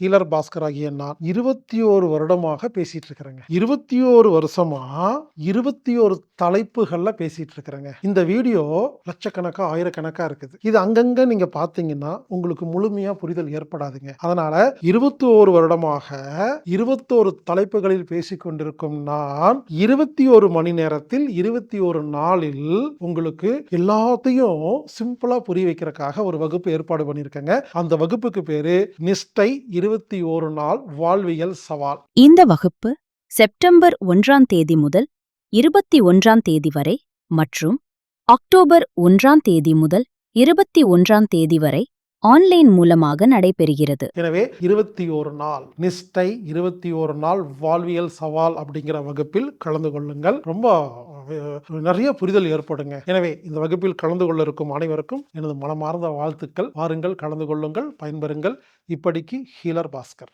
Healer Bhaskar ஆகிய நான் இருபத்தி ஓரு வருடமாக பேசிட்டு இருக்கிறேங்க. இருபத்தி ஓரு வருஷமா இருபத்தி ஒரு தலைப்புகளில் பேசிகிட்டு இருக்கிறேங்க இந்த வீடியோ லட்சக்கணக்காக ஆயிரக்கணக்காக இருக்குது. இது அங்கங்கே நீங்கள் பார்த்தீங்கன்னா உங்களுக்கு முழுமையாக புரிதல் ஏற்படாதுங்க. அதனால் இருபத்தி ஓரு வருடமாக இருபத்தோரு தலைப்புகளில் பேசி கொண்டிருக்கும் நான் இருபத்தி ஒரு மணி நேரத்தில் இருபத்தி ஒரு நாளில் உங்களுக்கு எல்லாத்தையும் சிம்பிளாக புரிய வைக்கிறதுக்காக ஒரு வகுப்பு ஏற்பாடு பண்ணியிருக்கேங்க. அந்த வகுப்புக்கு பேரு நிஷ்டை இருபத்தி ஒரு நாள் வாழ்வியல் சவால். இந்த வகுப்பு செப்டம்பர் ஒன்றாம் தேதி முதல் இருபத்தி ஒன்றாம் தேதி வரை மற்றும் அக்டோபர் ஒன்றாம் தேதி முதல் இருபத்தி ஒன்றாம் தேதி வரை ஆன்லைன் மூலமாக நடைபெறுகிறது. எனவே இருபத்தி ஒரு நாள் நிஷ்டை இருபத்தி ஒரு நாள் வாழ்வியல் சவால் அப்படிங்கிற வகுப்பில் கலந்து கொள்ளுங்கள். ரொம்ப நிறைய புரிதல் ஏற்படுங்க. எனவே இந்த வகுப்பில் கலந்து கொள்ள இருக்கும் அனைவருக்கும் எனது மனமார்ந்த வாழ்த்துக்கள். வாருங்கள் கலந்து கொள்ளுங்கள் பயன்பெறுங்கள். இப்படிக்கு ஹீலர் பாஸ்கர்.